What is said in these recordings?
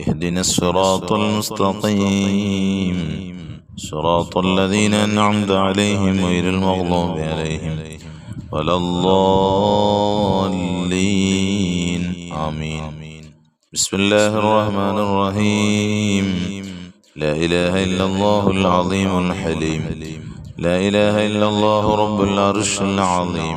اهدنا الصراط المستقيم. صراط الذين أنعمت عليهم غير المغضوب عليهم ولا الضالين. آمين. بسم الله الرحمن الرحيم. لا إله إلا الله العظيم الحليم. لا إله إلا الله رب العرش العظيم.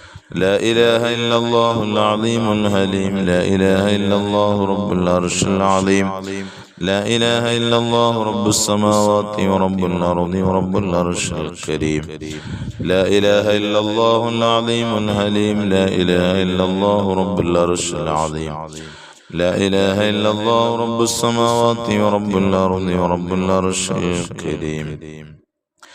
لا إله إلا الله العظيم الحليم. لا إله إلا الله رب العرش العظيم. لا إله إلا الله رب السماوات ورب الأرض ورب العرش الكريم. لا إله إلا الله العظيم الحليم. لا إله إلا الله رب العرش العظيم. لا إله إلا الله رب السماوات ورب الأرض ورب العرش الكريم.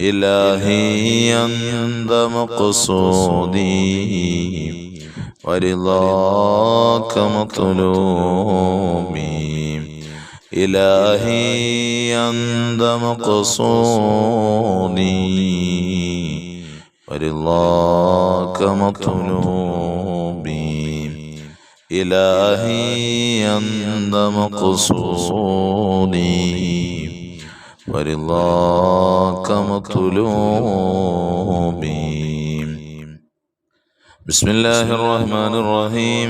إلهي أنت مقصودي ورضاك مطلوبي إلهي أنت مقصودي ورضاك مطلوبي إلهي أنت مقصودي ورضاك مطلوبي بسم الله الرحمن الرحيم.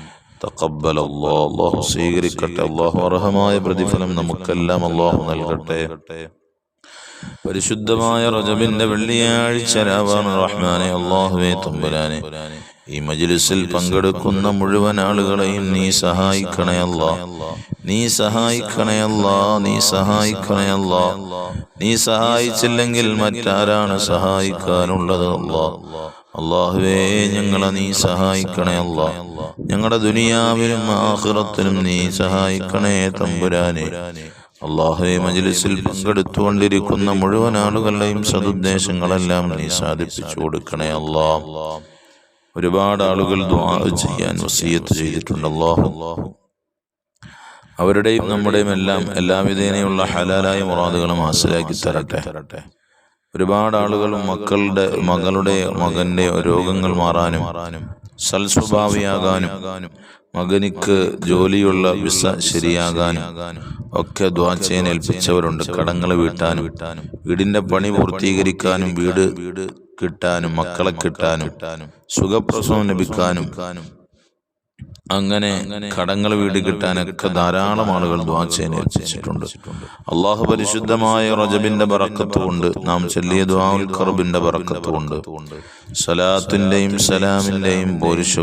അള്ളാഹു സ്വീകരിക്കട്ടെ. അള്ളാഹു അർഹമായ പ്രതിഫലം നമുക്കെല്ലാം അള്ളാഹു നൽകട്ടെ. പരിശുദ്ധമായ റജബിന്റെ വെള്ളിയാഴ്ച റഹ്മാനെ അള്ളാഹുവെ തമ്പുരാനെ. ഈ മജ്ലിസിൽ പങ്കെടുക്കുന്ന മുഴുവൻ ആളുകളെയും നീ സഹായിക്കണയല്ല നീ സഹായിക്കണയല്ല നീ സഹായിക്കണയല്ല നീ സഹായിച്ചില്ലെങ്കിൽ മറ്റാരാണ് സഹായിക്കാനുള്ളത് അല്ലാ? അള്ളാഹുവേ ഞങ്ങളെ നീ സഹായിക്കണേ അല്ല ഞങ്ങളുടെ ദുനിയാവിലും ആഹ്റത്തിലും നീ സഹായിക്കണേ തമ്പുരാനെ. അള്ളാഹുവെ മജ്ലിസിൽ പങ്കെടുത്തുകൊണ്ടിരിക്കുന്ന മുഴുവൻ ആളുകളുടെയും സതുദ്ദേശങ്ങളെല്ലാം നീ സാധിപ്പിച്ചു കൊടുക്കണേ അല്ലാ ഒരുപാട് ആളുകൾ ദുആ ചെയ്യാൻ വസീയത്ത് ചെയ്തിട്ടുണ്ട് അല്ലാഹു അവരുടെയും നമ്മുടെയും എല്ലാം എല്ലാവിധേനയുള്ള ഹലാലായ മുറാദുകളും ഹാസിലാക്കി തരട്ടെ. ഒരുപാട് ആളുകൾ മക്കളുടെ മകളുടെ മകന്റെ രോഗങ്ങൾ മാറാനും സൽസ്വഭാവിയാകാനും മകനിക്ക് ജോലിയുള്ള വിസ ശരിയാകാനും ഒക്കെ ദ്വാചേന ഏൽപ്പിച്ചവരുണ്ട് കടങ്ങൾ വീട്ടാനും വീടിന്റെ പണി പൂർത്തീകരിക്കാനും വീട് കിട്ടാനും മക്കളെ കിട്ടാനും സുഖപ്രസവം ലഭിക്കാനും അങ്ങനെ കടങ്ങൾ വീട് കിട്ടാനൊക്കെ ധാരാളം ആളുകൾ ദ്വാ ചെയ്യാൻ ഏൽപ്പിച്ചിട്ടുണ്ട് അള്ളാഹു പരിശുദ്ധമായ റജബിന്റെ ബറക്കത്ത് കൊണ്ട് നാം ചെല്ലിയ ദ്വാഉൽ പറക്കത്തുകൊണ്ട് ബറക്കത്ത് കൊണ്ട് സലാത്തിന്റെയും സലാമിന്റെയും പോരിശ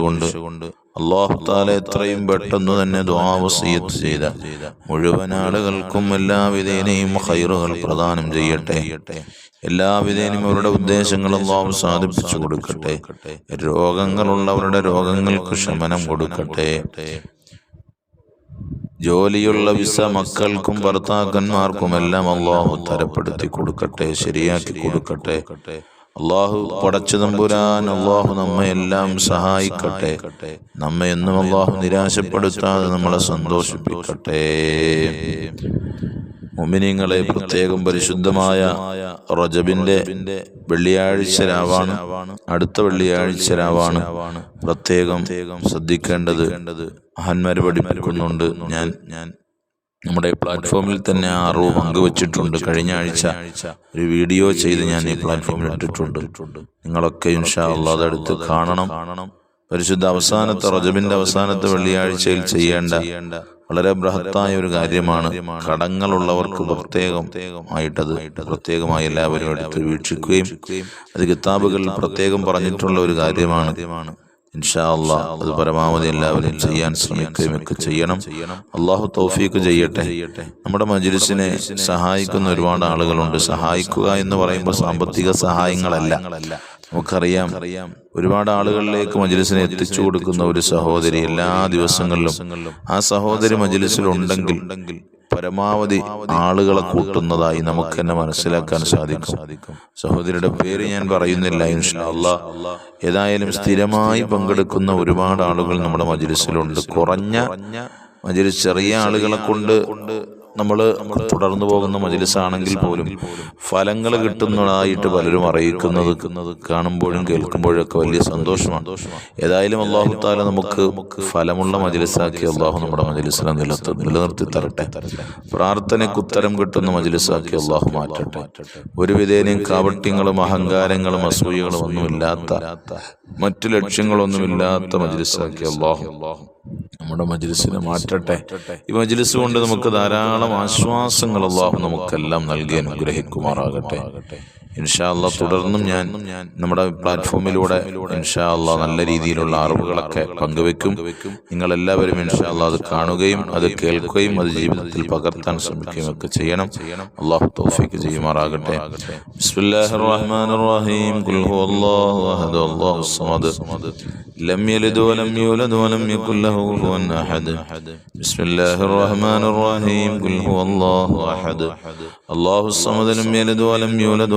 കൊണ്ട് അള്ളാഹു താല എത്രയും പെട്ടെന്ന് തന്നെ ദ്വാവസീയത്ത് ചെയ്ത. മുഴുവൻ ആളുകൾക്കും എല്ലാവിധേനയും ഹൈറുകൾ പ്രദാനം ചെയ്യട്ടെ. എല്ലാവിധേനയും അവരുടെ ഉദ്ദേശങ്ങൾ അള്ളാഹു സാധിപ്പിച്ചു കൊടുക്കട്ടെ. രോഗങ്ങളുള്ളവരുടെ രോഗങ്ങൾക്ക് ശമനം കൊടുക്കട്ടെ. ജോലിയുള്ള വിസ മക്കൾക്കും ഭർത്താക്കന്മാർക്കും എല്ലാം അള്ളാഹു തരപ്പെടുത്തി കൊടുക്കട്ടെ ശരിയാക്കി കൊടുക്കട്ടെ. അള്ളാഹു പടച്ചു നമ്പുരാൻ അള്ളാഹു നമ്മെ എല്ലാം സഹായിക്കട്ടെ. നമ്മെ എന്നും അള്ളാഹു നിരാശപ്പെടുത്താതെ നമ്മളെ സന്തോഷിപ്പിക്കട്ടെ. മുമിനിങ്ങളെ പ്രത്യേകം പരിശുദ്ധമായ റജബിന്റെ വെള്ളിയാഴ്ച രാവാണ്. അടുത്ത വെള്ളിയാഴ്ച രാവാണ്. പ്രത്യേകം ശ്രദ്ധിക്കേണ്ടത് മഹാന്മാർ പഠിപ്പിക്കുന്നുണ്ട് ഞാൻ ഞാൻ. നമ്മുടെ പ്ലാറ്റ്ഫോമിൽ തന്നെ ആ അറിവ് പങ്കുവച്ചിട്ടുണ്ട്. കഴിഞ്ഞ ആഴ്ച ഒരു വീഡിയോ ചെയ്ത് ഞാൻ ഈ പ്ലാറ്റ്ഫോമിൽ ഇട്ടിട്ടുണ്ട്. നിങ്ങളൊക്കെ ഇൻഷാ അള്ളാഹ് അതെടുത്ത് കാണണം. പരിശുദ്ധ അവസാനത്തെ റജബിന്റെ അവസാനത്തെ വെള്ളിയാഴ്ചയിൽ ചെയ്യേണ്ട വളരെ ബൃഹത്തായ ഒരു കാര്യമാണ്. കടങ്ങളുള്ളവർക്ക് പ്രത്യേകം ആയിട്ടത്. പ്രത്യേകമായി എല്ലാവരും എടുത്ത് വീക്ഷിക്കുകയും അത് കിതാബുകളിൽ പ്രത്യേകം പറഞ്ഞിട്ടുള്ള ഒരു കാര്യമാണ്. ഇൻഷാ അള്ളാഹ് അത് പരമാവധി എല്ലാവരും ചെയ്യാൻ ശ്രമിക്കുകയും ഒക്കെ ചെയ്യണം. അള്ളാഹു തൗഫീക്ക് ചെയ്യട്ടെ. നമ്മുടെ മജ്ലിസിനെ സഹായിക്കുന്ന ഒരുപാട് ആളുകളുണ്ട്. സഹായിക്കുക എന്ന് പറയുമ്പോൾ സാമ്പത്തിക സഹായങ്ങളല്ല. നമുക്കറിയാം ഒരുപാട് ആളുകളിലേക്ക് മജ്ലിസിനെ എത്തിച്ചു കൊടുക്കുന്ന ഒരു സഹോദരി എല്ലാ ദിവസങ്ങളിലും ആ സഹോദരി മജ്ലിസിലുണ്ടെങ്കിൽ പരമാവധി ആളുകളെ കൂട്ടുന്നതായി നമുക്ക് തന്നെ മനസ്സിലാക്കാൻ സാധിക്കും. സഹോദരിയുടെ പേര് ഞാൻ പറയുന്നില്ല ഏതായാലും സ്ഥിരമായി പങ്കെടുക്കുന്ന ഒരുപാട് ആളുകൾ നമ്മുടെ മജ്ലിസിലുണ്ട്. കുറഞ്ഞ മജ്ലിസ് ചെറിയ ആളുകളെ കൊണ്ട് നമ്മൾ തുടർന്നു പോകുന്ന മജിലിസാണെങ്കിൽ പോലും ഫലങ്ങൾ കിട്ടുന്നതായിട്ട് പലരും അറിയിക്കുന്നത് കാണുമ്പോഴും കേൾക്കുമ്പോഴൊക്കെ വലിയ സന്തോഷമാണ്. ഏതായാലും അള്ളാഹു താല നമുക്ക് ഫലമുള്ള മജിലിസാക്കി അള്ളാഹു നമ്മുടെ മജിലിസിനെ നിലത്ത് നിലനിർത്തി തരട്ടെ. പ്രാർത്ഥനയ്ക്ക് ഉത്തരം കിട്ടുന്ന മജിലിസാക്കി അള്ളാഹു മാറ്റട്ടെ. ഒരു വിധേനയും കാവട്യങ്ങളും അഹങ്കാരങ്ങളും അസൂയകളും ഒന്നുമില്ലാത്ത മറ്റു ലക്ഷ്യങ്ങളൊന്നുമില്ലാത്ത മജിലിസാക്കി അള്ളാഹു നമ്മുടെ മജ്ലിസിനെ മാറ്റട്ടെ. ഈ മജ്ലിസ് കൊണ്ട് നമുക്ക് ധാരാളം ആശ്വാസങ്ങൾ അള്ളാഹു നമുക്കെല്ലാം നൽകി അനുഗ്രഹിക്കുമാറാകട്ടെ. ഇൻഷാ അല്ലാ തുടർന്നും ഞാൻ നമ്മുടെ പ്ലാറ്റ്ഫോമിലൂടെ ഇൻഷാ അല്ലാ നല്ല രീതിയിലുള്ള അറിവുകളൊക്കെ പങ്കുവെക്കും. നിങ്ങളെല്ലാവരും എല്ലാവരും ഇൻഷാ അല്ലാ അത് കാണുകയും അത് കേൾക്കുകയും അത് ജീവിതത്തിൽ പകർത്താൻ ശ്രമിക്കുകയും ഒക്കെ ചെയ്യണം. അള്ളാഹു തോഫിക്ക് ചെയ്യുമാറാകട്ടെ. ബിസ്മില്ലാഹിർ റഹ്മാനിർ റഹീം ഖുൽ ഹുവല്ലാഹു അഹദ് അല്ലാഹു സമദ്. ലം യലിദ് വലം യൂലദ് വലം യകുൽ ലഹു കുഫുവൻ അഹദ്. ബിസ്മില്ലാഹിർ റഹ്മാനിർ റഹീം ഖുൽ ഹുവല്ലാഹു അഹദ്. അല്ലാഹു സമദ് ലം വലം യൂലദ്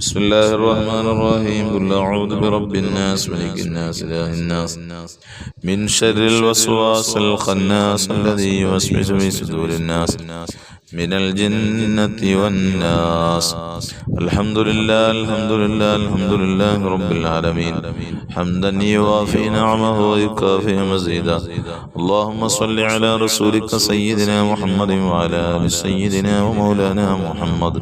بسم الله الرحمن الرحيم قل أعوذ برب الناس ملك الناس إله الناس من شر الوسواس الخناس الذي يوسوس في صدور الناس من الجنة والناس الحمد لله الحمد لله الحمد لله رب العالمين حمدا يوافي نعمه ويكافئ مزيدا اللهم صل على رسولك سيدنا محمد وعلى آل سيدنا ومولانا محمد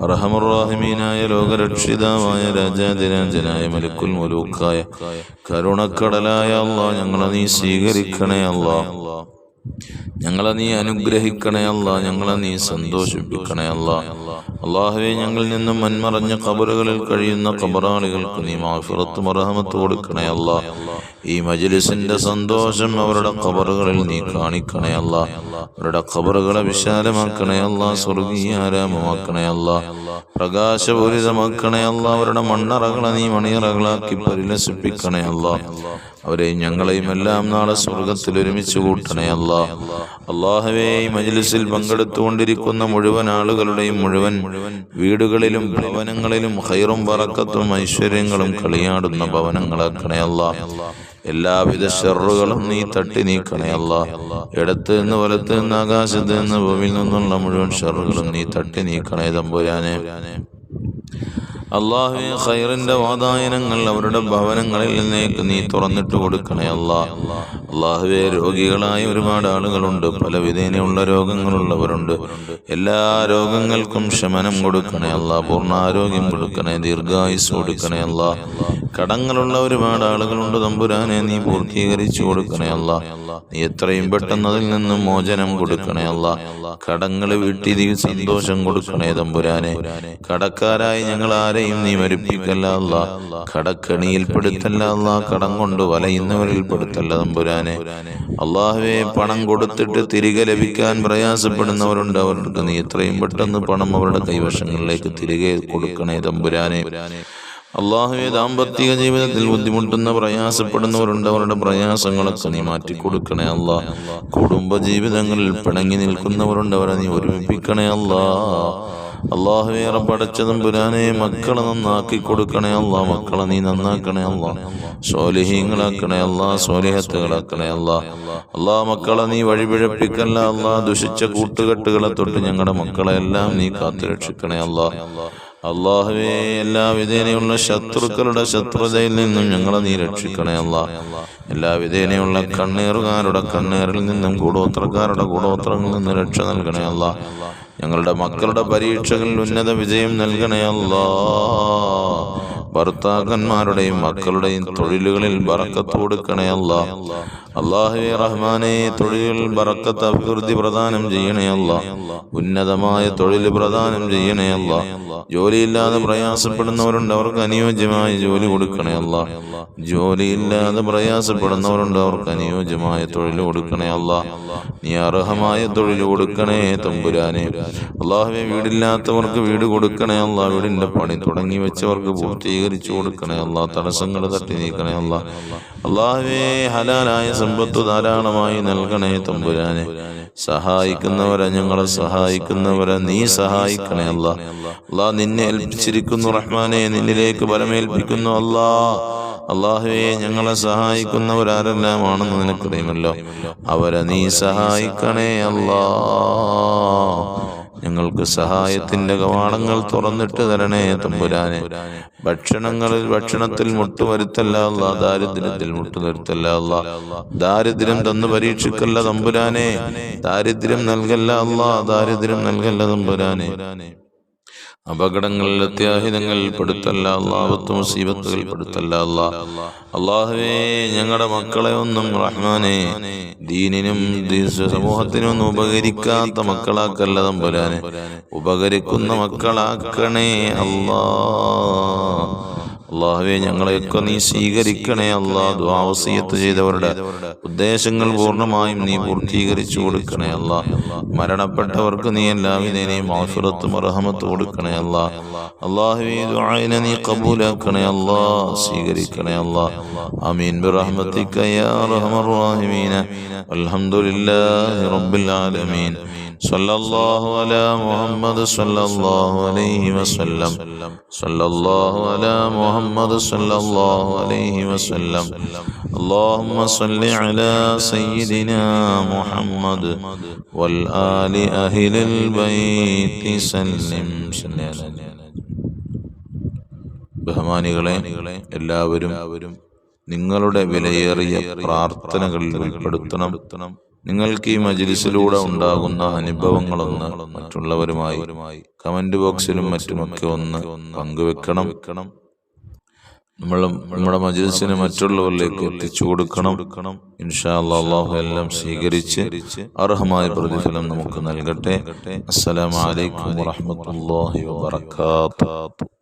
അറഹമറാഹിമീനായ ലോകരക്ഷിതാവായ രാജാതിരാജനായ മലക്കുൽ മുലൂക്കായ കരുണക്കടലായ അള്ളാ ഞങ്ങളെ നീ സ്വീകരിക്കണേ അള്ളാ. ഞങ്ങളെ നീ അനുഗ്രഹിക്കണേ അല്ല ഞങ്ങളെ നീ സന്തോഷിപ്പിക്കണേ അല്ല അള്ളാഹുവെ ഞങ്ങളിൽ നിന്നും മന്മറഞ്ഞ കബറുകളിൽ കഴിയുന്ന കബറാളികൾക്ക് നീ മാഫിറത്തും അർഹമത്ത് കൊടുക്കണേ അല്ല ഈ മജലിസിന്റെ സന്തോഷം അവരുടെ ഖബറുകളിൽ നീ കാണിക്കണേ അല്ല. അവരുടെ ഖബറുകളെ വിശാലമാക്കണേ അല്ല. സ്വർഗീയാരാമമാക്കണേ അല്ല. പ്രകാശപൂരിതമാക്കണേ അവരുടെ മണ്ണറകളെ നീ മണിയറകളാക്കി പരിലസിപ്പിക്കണേ അവരെയും ഞങ്ങളെയും എല്ലാം നാളെ സ്വർഗത്തിൽ ഒരുമിച്ച് കൂട്ടണേ അല്ല. അള്ളാഹുവേ ഈ മജ്ലിസിൽ പങ്കെടുത്തുകൊണ്ടിരിക്കുന്ന മുഴുവൻ ആളുകളുടെയും മുഴുവൻ വീടുകളിലും ഭവനങ്ങളിലും ഹൈറും വറക്കത്തും ഐശ്വര്യങ്ങളും കളിയാടുന്ന ഭവനങ്ങളാക്കണേ അല്ല. എല്ലാവിധ ഷെറുകളും നീ തട്ടി നീക്കണേ അല്ല. ഇടത്ത് നിന്ന് വലത്ത് നിന്ന് ആകാശത്ത് നിന്ന് ഭൂമിയിൽ നിന്നുള്ള മുഴുവൻ ഷെറുകളും നീ തട്ടി നീക്കണേ തമ്പുരാനെ. അള്ളാഹു ഖൈറിന്റെ വാതായനങ്ങൾ അവരുടെ ഭവനങ്ങളിൽ നിന്നേക്ക് നീ തുറന്നിട്ട് കൊടുക്കണേ അല്ലാ. അള്ളാഹുവെ രോഗികളായ ഒരുപാട് ആളുകളുണ്ട്. പല വിധേനയുള്ള രോഗങ്ങളുള്ളവരുണ്ട്. എല്ലാ രോഗങ്ങൾക്കും ശമനം കൊടുക്കണേ അല്ല പൂർണാരോഗ്യം കൊടുക്കണേ. ദീർഘായുസ് കൊടുക്കണേ അല്ല കടങ്ങളുള്ള ഒരുപാട് ആളുകളുണ്ട്. തമ്പുരാനെ നീ പൂർത്തീകരിച്ചു കൊടുക്കണേ അല്ല നീ എത്രയും പെട്ടെന്ന് അതിൽ നിന്ന് മോചനം കൊടുക്കണേ അല്ല കടങ്ങൾ വീട്ടി നീ സന്തോഷം കൊടുക്കണേ തമ്പുരാനെ. കടക്കാരായി ഞങ്ങൾ ആരെയും നീ മരിപ്പിക്കല്ല അല്ല കടക്കണിയിൽ പെടുത്തല്ല അല്ല കടം കൊണ്ട് വലയുന്നവരിൽ പെടുത്തല്ല തമ്പുരാനെ അള്ളാഹുവെ പണം കൊടുത്തിട്ട് തിരികെ ലഭിക്കാൻ പ്രയാസപ്പെടുന്നവരുണ്ട്. അവർക്ക് നീ എത്രയും പെട്ടെന്ന് പണം അവരുടെ കൈവശങ്ങളിലേക്ക് തിരികെ കൊടുക്കണേ തമ്പുരാനെ. അള്ളാഹുവെ ദാമ്പത്തിക ജീവിതത്തിൽ ബുദ്ധിമുട്ടുന്ന പ്രയാസപ്പെടുന്നവരുണ്ട്. അവരുടെ പ്രയാസങ്ങളൊക്കെ നീ മാറ്റിക്കൊടുക്കണേ അല്ലാ കുടുംബ ജീവിതങ്ങളിൽ പിണങ്ങി നിൽക്കുന്നവരുണ്ട്. അവരെ നീ ഒരുമിപ്പിക്കണേ അല്ലാ അള്ളാഹുവേറെ പഠിച്ചതും പുരാനെ മക്കളെ നന്നാക്കി കൊടുക്കണേ അല്ല മക്കളെ നീ നന്നാക്കണേ അല്ല സോലിഹീങ്ങളാക്കണേ അല്ല സോലിഹത്തുകളാക്കണേ അല്ല അല്ലാ മക്കളെ നീ വഴിപിഴപ്പിക്കല്ല അല്ല ദുഷിച്ച കൂട്ടുകെട്ടുകളെ തൊട്ട് ഞങ്ങളുടെ മക്കളെ എല്ലാം നീ കാത്തുരക്ഷിക്കണേ അല്ലാ അള്ളാഹുവേ എല്ലാ വിധേനയുള്ള ശത്രുക്കളുടെ ശത്രുതയിൽ നിന്നും ഞങ്ങളെ നീ രക്ഷിക്കണേ അല്ല എല്ലാ വിധേനയുള്ള കണ്ണീറുകാരുടെ കണ്ണീറിൽ നിന്നും കൂടോത്രക്കാരുടെ കൂടോത്രങ്ങളിൽ നിന്നും രക്ഷ നൽകണേ അല്ല ഞങ്ങളുടെ മക്കളുടെ പരീക്ഷകളിൽ ഉന്നത വിജയം നൽകണേ അല്ലാ ഭർത്താക്കന്മാരുടെയും മക്കളുടെയും തൊഴിലുകളിൽ ബറക്കത്ത് കൊടുക്കണേ അല്ല. അള്ളാഹുവെ റഹ്മാനെ തൊഴിലുകളിൽ ബറക്കത്ത് അഭിവൃദ്ധി പ്രദാനം ചെയ്യണേ അല്ല. ഉന്നതമായ തൊഴിൽ പ്രദാനം ചെയ്യണേ അല്ല. ജോലിയില്ലാതെ പ്രയാസപ്പെടുന്നവരുണ്ട് അവർക്ക് അനുയോജ്യമായ ജോലി കൊടുക്കണേ അല്ല. ജോലിയില്ലാതെ പ്രയാസപ്പെടുന്നവരുണ്ട് അവർക്ക് അനുയോജ്യമായ തൊഴിൽ കൊടുക്കണേ അല്ല. നീ അർഹമായ തൊഴിൽ കൊടുക്കണേ തമ്പുരാനെ. അള്ളാഹുവെ വീടില്ലാത്തവർക്ക് വീട് കൊടുക്കണേ അല്ല. വീടിന്റെ പണി തുടങ്ങി വെച്ചവർക്ക് പൂർത്തീകരിച്ചു കൊടുക്കണേ. അല്ല തടസ്സങ്ങൾ തട്ടി നീക്കണേ. അല്ല അള്ളാഹുവേ ഹലാലായ സമ്പത്ത് ധാരാളമായി നൽകണേ തമ്പുരാനെ. സഹായിക്കുന്നവരെ ഞങ്ങളെ സഹായിക്കുന്നവരെ നീ സഹായിക്കണേ അല്ല അല്ലാ നിന്നെ ഏൽപ്പിച്ചിരിക്കുന്നു റഹ്മാനെ. നിന്നിലേക്ക് ബലമേൽപ്പിക്കുന്നു അല്ലാ അള്ളാഹുവെ ഞങ്ങളെ സഹായിക്കുന്നവരാരെല്ലാമാണെന്ന് നിനക്കറിയുമല്ലോ. അവരെ നീ സഹായിക്കണേ അല്ലാ ഞങ്ങൾക്ക് സഹായത്തിന്റെ കവാടങ്ങൾ തുറന്നിട്ട് തരണേ തമ്പുരാനെ. ഭക്ഷണങ്ങളിൽ ഭക്ഷണത്തിൽ മുട്ടുവരുത്തല്ല ദാരിദ്ര്യത്തിൽ മുട്ടുവരുത്തല്ല ദാരിദ്ര്യം തന്നു പരീക്ഷിക്കല്ല തമ്പുരാനെ. ദാരിദ്ര്യം നൽകല്ല അല്ല ദാരിദ്ര്യം നൽകല്ല തമ്പുരാനെ. അപകടങ്ങളിൽ അത്യാഹിതങ്ങളിൽ പെടുത്തല്ല അള്ളാഹത്ത് മുസീബത്തുകൾ പെടുത്തല്ല അല്ലാ. അള്ളാഹുവേ ഞങ്ങളുടെ മക്കളെ ഒന്നും റഹ്മാനെ ദീനിനും ദീ- സമൂഹത്തിനും ഒന്നും ഉപകരിക്കാത്ത മക്കളാക്കല്ല തമ്പുരാനെ. ഉപകരിക്കുന്ന മക്കളാക്കണേ അല്ലാ. അള്ളാഹുവെ ഞങ്ങളെയൊക്കെ നീ സ്വീകരിക്കണേ അല്ലാ ദ്വാവസീയത്ത് ചെയ്തവരുടെ ഉദ്ദേശങ്ങൾ പൂർണമായും നീ പൂർത്തീകരിച്ചു കൊടുക്കണേ അല്ല മരണപ്പെട്ടവർക്ക് നീ എല്ലാവിധേനയും മാഫിറത്തും അർഹമത്ത് കൊടുക്കണേ അല്ല അള്ളാഹുവെ ദുആഇനെ നീ കബൂലാക്കണേ അല്ലാ സ്വീകരിക്കണേ അല്ലാ ആമീൻ. ബിറഹ്മതിക യാ അർഹമർ റഹീമീന. അൽഹംദുലില്ലാഹി റബ്ബിൽ ആലമീൻ. صلى الله على محمد صلى الله عليه وسلم صلى الله على محمد صلى الله عليه وسلم اللهم صل على سيدنا محمد والآل أهل البيت سلم صل على ബഹുമാനികളെ എല്ലാവരും നിങ്ങളുടെ വിലയേറിയ പ്രാർത്ഥനകളിൽ ഉൾപ്പെടുത്തണം നിങ്ങൾക്ക് ഈ മജിലിസിലൂടെ ഉണ്ടാകുന്ന അനുഭവങ്ങളൊന്ന് മറ്റുള്ളവരുമായി കമന്റ് ബോക്സിലും മറ്റുമൊക്കെ ഒന്ന് പങ്കുവെക്കണം. നമ്മൾ നമ്മുടെ മജിലിസിനെ മറ്റുള്ളവരിലേക്ക് എത്തിച്ചു കൊടുക്കണം. ഇൻഷാ അള്ളാഹു എല്ലാം സ്വീകരിച്ച് അർഹമായ പ്രതിഫലം നമുക്ക് നൽകട്ടെ. അസ്സലാമു അലൈക്കും വറഹ്മത്തുള്ളാഹി വബറകാതുഹു.